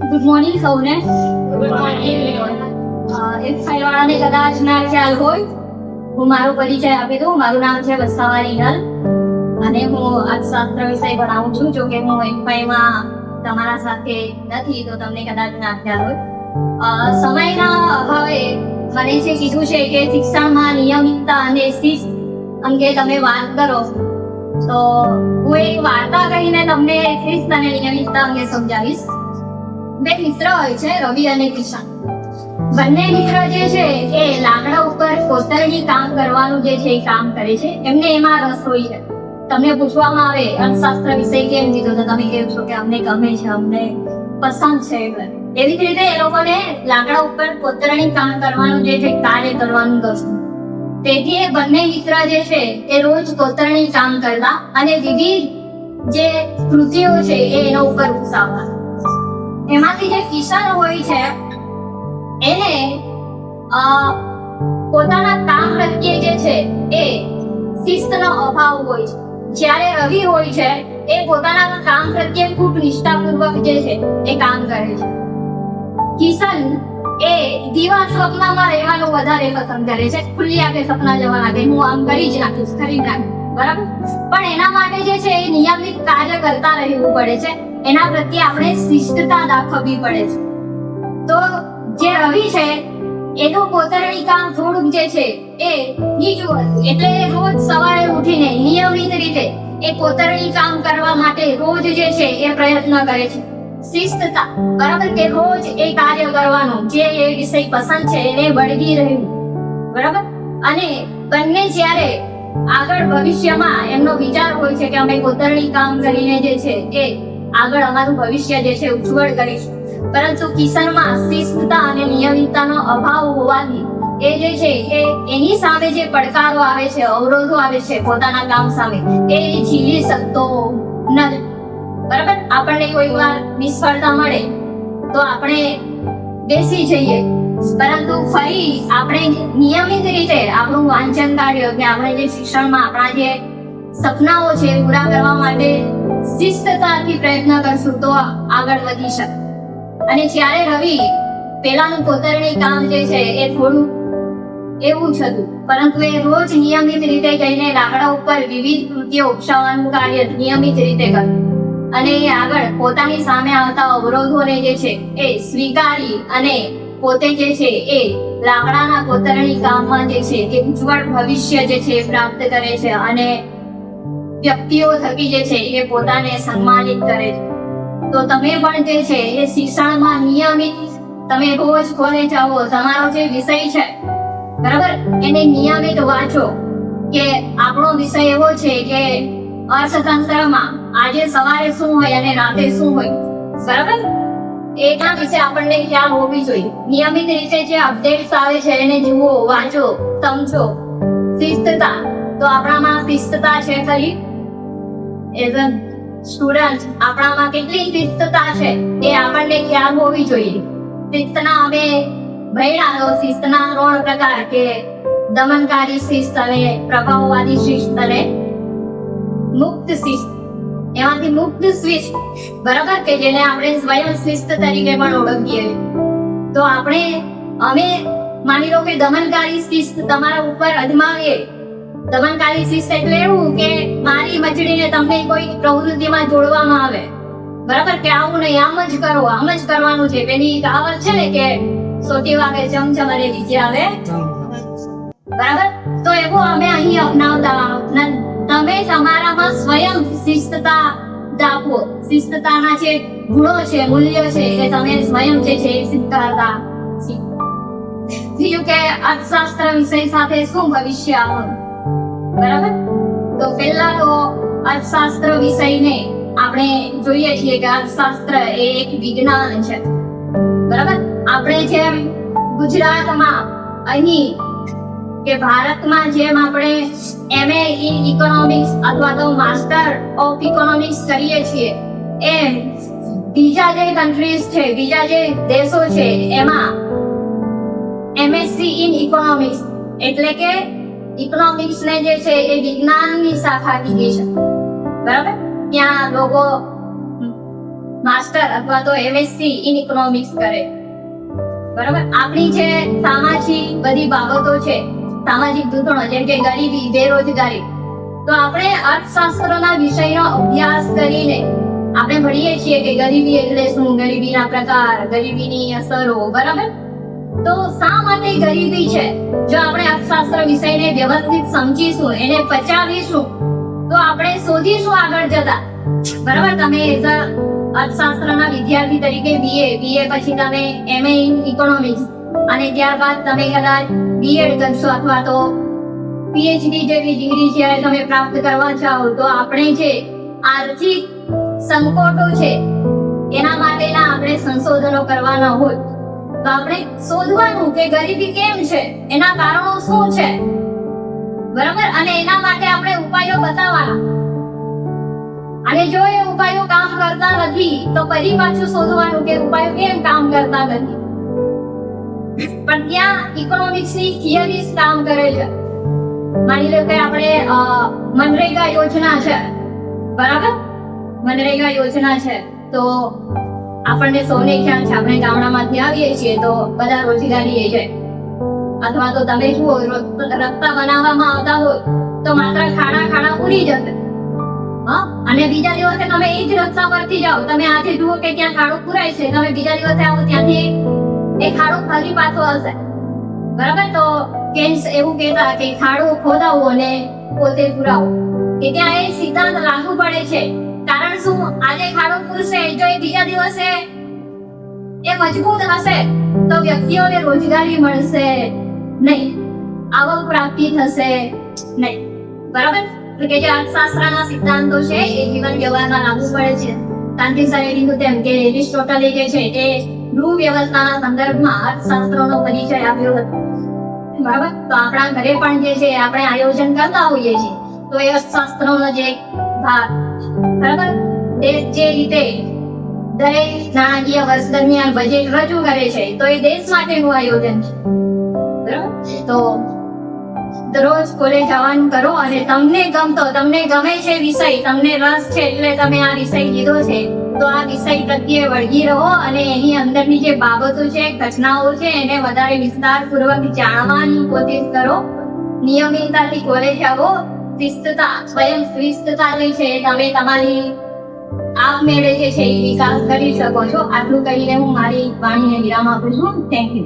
Good morning સૌને. Good morning એક ફાઈલવાળાને કદાચ ના ખ્યાલ હોય, હું મારો પરિચય આપી દઉં. મારું નામ છે વસાવા હિનલ અને હું અર્થશાસ્ત્ર વિષય ભણાવું છું. જો કે હું એફઆઈમાં તમારા સાથે નથી, તો તમને કદાચ ના ખ્યાલ હોય. સમયના અભાવે મને જે કીધું છે કે શિક્ષણમાં નિયમિતતા અને શિસ્ત અંગે તમે વાત કરો. તો હું એક વાર્તા કહીને તમને શિસ્ત અને નિયમિતતા અંગે સમજાવીશ. બે મિત્ર હોય છે, રવિ અને કિશન. બંને મિત્ર જે છે, એ લાકડા ઉપર કોતરણી કામ કરવાનું જે છે એ કામ કરે છે. એમને એમાં રસ હોય છે. તમને પૂછવામાં આવે, અર્થશાસ્ત્ર વિષય કેમ દીધો તો તમે કહો છો કે અમને ગમે છે, અમને પસંદ છે એવી જ રીતે એ લોકોને લાકડા ઉપર કોતરણી કામ કરવાનું જે છે કાર્ય કરવાનું ગમતું તેથી એ બંને મિત્ર જે છે, એ રોજ કોતરણી કામ કરતા અને વિવિધ જે કૃતિઓ છે, એ એના ઉપર ઉસાવતા એમાંથી જે કિશન હોય છે, એને પોતાના કામ પ્રત્યે જે છે, એ શિસ્તનો અભાવ હોય છે. જ્યારે રવિ હોય છે, એ પોતાના કામ પ્રત્યે ખૂબ નિષ્ઠાપૂર્વક જે છે, એ કામ કરે છે. કિશન એ દીવા સ્વપ્નમાં રહેવાનું વધારે પસંદ કરે છે. ખુલ્લી આંખે સપના જવા લાગે, હું આમ કરી જ નાખીશ, કરી નાખીશ. બરાબર? પણ એના માટે જે છે, એ નિયમિત કાર્ય કરતા રહેવું પડે છે. એના પ્રત્યે આપણે શિસ્તતા દાખવવી પડે છે. તો જે રવિ છે, એનું કોતરણી કામ થોડુંક જે છે, એ હતું. એટલે રોજ સવારે ઉઠીને નિયમિત રીતે એ કોતરણી કામ કરવા માટે રોજ જે છે, એ પ્રયત્ન કરે છે. શિસ્તતા બરાબર કે રોજ એ કાર્ય કરવાનું, જે એ વિષય પસંદ છે, એને વળગી રહ્યું. બરાબર? અને બંને જ્યારે આગળ ભવિષ્યમાં એમનો વિચાર હોય છે કે અમે કોતરણી કામ કરીને જે છે, એ આગળ અમારું ભવિષ્ય જે છે ઉજ્જવળ કરીશું. પરંતુ કિશનમાં શિસ્તતા અને નિયમિતતાનો અભાવ હોવાથી એ જે છે એ એની સામે જે પડકારો આવે છે, અવરોધો આવે છે પોતાના કામ સામે, એ ઝીલી શકતો નથી. બરાબર? આપણને કોઈ વાર નિષ્ફળતા મળે તો આપણે બેસી જઈએ. પરંતુ ફરી આપણે નિયમિત રીતે આપણું વાંચન કાર્ય કે આપણે જે શિક્ષણમાં આપણા જે સપનાઓ છે પૂરા કરવા માટે શિસ્તતાથી પ્રયત્ન કરશું તો આગળ વધી શકે. અને જ્યારે રવિ પેલાનું કોતરણી કામ જે છે એ થોડું એવું જ હતું, પરંતુ એ રોજ નિયમિત રીતે જઈને લાકડા ઉપર વિવિધ કૃત્યો ઉપસાવવાનું કાર્ય નિયમિત રીતે કર્યું અને એ આગળ પોતાની સામે આવતા અવરોધોને જે છે એ સ્વીકારી અને પોતે જે છે એ લાકડાના કોતરણી કામમાં જે છે એ ઉજ્જવળ ભવિષ્ય જે છે એ પ્રાપ્ત કરે છે અને વ્યક્તિઓ થકી જે છે એ પોતાને સન્માનિત કરે છે. તો તમે પણ જે છે એ શિક્ષણમાં નિયમિત તમે રોજ કોલેજ આવો તમારો જે વિષય છે, બરાબર? એને નિયમિત વાંચો કે આપણો વિષય એવો છે કે અર્થતંત્રમાં આજે સવારે શું હોય અને રાતે શું હોય. બરાબર? એના વિશે આપણને ખ્યાલ હોવી જોઈએ. નિયમિત રીતે જે અપડેટ્સ આવે છે એને જુઓ, વાંચો, સમજો. શિસ્તતા. તો આપણામાં શિસ્તતા છે ખરી? એઝ અ સ્ટુડન્ટ આપણામાં કેટલી શિસ્તતા છે એ આપણને ખ્યાલ હોવી જોઈએ. શિસ્તના અમે ભણ્યા શિસ્તના ત્રણ પ્રકાર કે દમનકારી શિસ્ત અને પ્રભાવવાદી શિસ્ત અને મુક્ત શિસ્ત. એમાંથી મુક્ત શિસ્ત બરાબર? કે જેને આપણે સ્વયં શિસ્ત તરીકે પણ ઓળખીએ. તો આપણે, અમે માની લો કે દમનકારી શિસ્ત તમારા ઉપર અજમાવીએ. દમનકારી શિસ્ત એટલે એવું કે મારી મચડીને તમને કોઈ પ્રવૃત્તિમાં જોડવામાં આવે. બરાબર? કે આવું નહીં, આમ જ કરો, આમ જ કરવાનું છે. પેલી કહાવત છે ને કે સોટી વાગે ચમચમ અને નીચે આવે. બરાબર? તો એવું અમે અહીં અપનાવતા તમે તમારામાં સ્વયં શિસ્તતા દાખવો શિસ્તતાના જે ગુણો છે, મૂલ્યો છે, એ તમે સ્વયં જે છે, એ સ્વીકારતા શીખો. કે અર્થશાસ્ત્ર વિષય સાથે શું ભવિષ્ય આવવાનું બરાબર? તો પહેલા તો અર્થશાસ્ત્ર વિષયને આપણે જોઈએ છીએ કે અર્થશાસ્ત્ર એ એક વિજ્ઞાન છે. બરાબર? આપણે જેમ ગુજરાતમાં અહીં કે ભારતમાં જેમ આપણે એમએ ઇન ઇકોનોમિક્સ અથવા તો માસ્ટર ઓફ ઇકોનોમિક્સ કરીએ છીએ એમ બીજા જે કન્ટ્રીઝ છે, બીજા જે દેશો છે, એમાં એમએસસી ઇન ઇકોનોમિક્સ એટલે કે ઇકોનોમિક્સ ને જે છે એ વિજ્ઞાનની શાખા કીધી છે. બરાબર? ત્યાં લોકો માસ્ટર અથવા તો એમએસસી ઇન ઇકોનોમિક્સ કરે. બરાબર? આપણી જે સામાજિક બધી બાબતો છે, સામાજિક દૂષણો, જેમ કે ગરીબી, બેરોજગારી, તો આપણે અર્થશાસ્ત્રના વિષયનો અભ્યાસ કરીને આપણે ભણીએ છીએ કે ગરીબી એટલે શું? ગરીબીના પ્રકાર, ગરીબીની અસરો, બરાબર? તો શા માટે ગરીબી છે? જો આપણે અર્થશાસ્ત્ર વિષયને વ્યવસ્થિત સમજીશું, એને પચાવીશું, તો આપણે શોધીશું આગળ જતા. બરાબર? તમે એઝ અ અર્થશાસ્ત્રના વિદ્યાર્થી તરીકે બીએ બીએ પછી તમે એમએ ઇન ઇકોનોમિક્સ અને ત્યારબાદ તમે કદાચ બીએડ કરશો અથવા તો પીએચડી જેવી ડિગ્રી જ્યારે તમે પ્રાપ્ત કરવા જાઓ, તો આપણે જે આર્થિક સંકોટો છે, એના માટેના આપણે સંશોધનો કરવાના હોય. તો આપણે શોધવાનું કે ગરીબી કેમ છે? એના કારણો શું છે? બરાબર? અને એના માટે આપણે ઉપાયો બતાવવાના. અને જો એ ઉપાયો કામ કરતા નથી, તો ફરી પાછું શોધવાનું કે ઉપાયો કેમ કામ કરતા નથી? પણ ત્યાં ઇકોનોમિક્સની થિયરીઝ કામ કરે છે. માની લો કે આપણે મનરેગા યોજના છે. બરાબર? મનરેગા યોજના છે. તો આપણને સૌને ખ્યાલ છે. આપણે ગામડામાંથી આવીએ છીએ તો બધા રોજગારી એ જાય અથવા તો તમે જુઓ રસ્તા બનાવવામાં આવતા હોય તો માત્ર ખાડા ખાડા પૂરી જશે. અને બીજા દિવસે તમે એ જ રસ્તા પરથી જાઓ. તમે આજે જુઓ કે ત્યાં ખાડો પુરાય છે. તમે બીજા દિવસે આવો ત્યાંથી એ ખાડો ફરી પાછો હશે. બરાબર? તો કેન્સ એવું કહેતા કે ખાડો ખોદાવો અને પોતે પુરાવો. કે ત્યાં એ સિદ્ધાંત લાગુ પડે છે. કારણ શું? આજે ખાડો પૂરશે જો એ બીજા દિવસે એ મજબૂત હશે, તો વ્યક્તિઓને રોજગારી મળશે નહીં. આવક પ્રાપ્તિ થશે નહીં. બરાબર? તો કે જે અર્થશાસ્ત્રના સિદ્ધાંતો છે, એ જીવન વ્યવહારમાં લાગુ પડે છે. કાંતિ સાહેબે કીધું તેમ કે એરિસ્ટોટલે જે છે તે ગૃહ વ્યવસ્થાના સંદર્ભમાં અર્થશાસ્ત્રનો પરિચય આપ્યો હતો. બરાબર? તો આપણા ઘરે પણ જે છે આપણે આયોજન કરતા હોઈએ છીએ. તો એ અર્થશાસ્ત્રનો જે ભાગ બરાબર? જે રીતે દરેક નાણાકીય વર્ષ દરમિયાન બજેટ રજૂ કરે છે, તો એ દેશ માટેનું આયોજન છે. બરાબર? તો દરરોજ કોલેજ આવવાનું કરો અને તમને ગમતો, તમને ગમે છે વિષય, તમને રસ છે એટલે તમે આ વિષય લીધો છે, તો આ વિષય પ્રત્યે વળગી રહો અને એની અંદરની જે બાબતો છે, ઘટનાઓ છે, એને વધારે વિસ્તારપૂર્વક જાણવાની કોશિશ કરો. નિયમિતતાથી કોલેજ આવો. શિસ્તતા સ્વયં શિસ્તતા જે છે, તમે તમારી આપમેળે જે છે, એ વિકાસ કરી શકો છો. આટલું કહીને હું મારી વાણીને વિરામ આપું છું. Thank you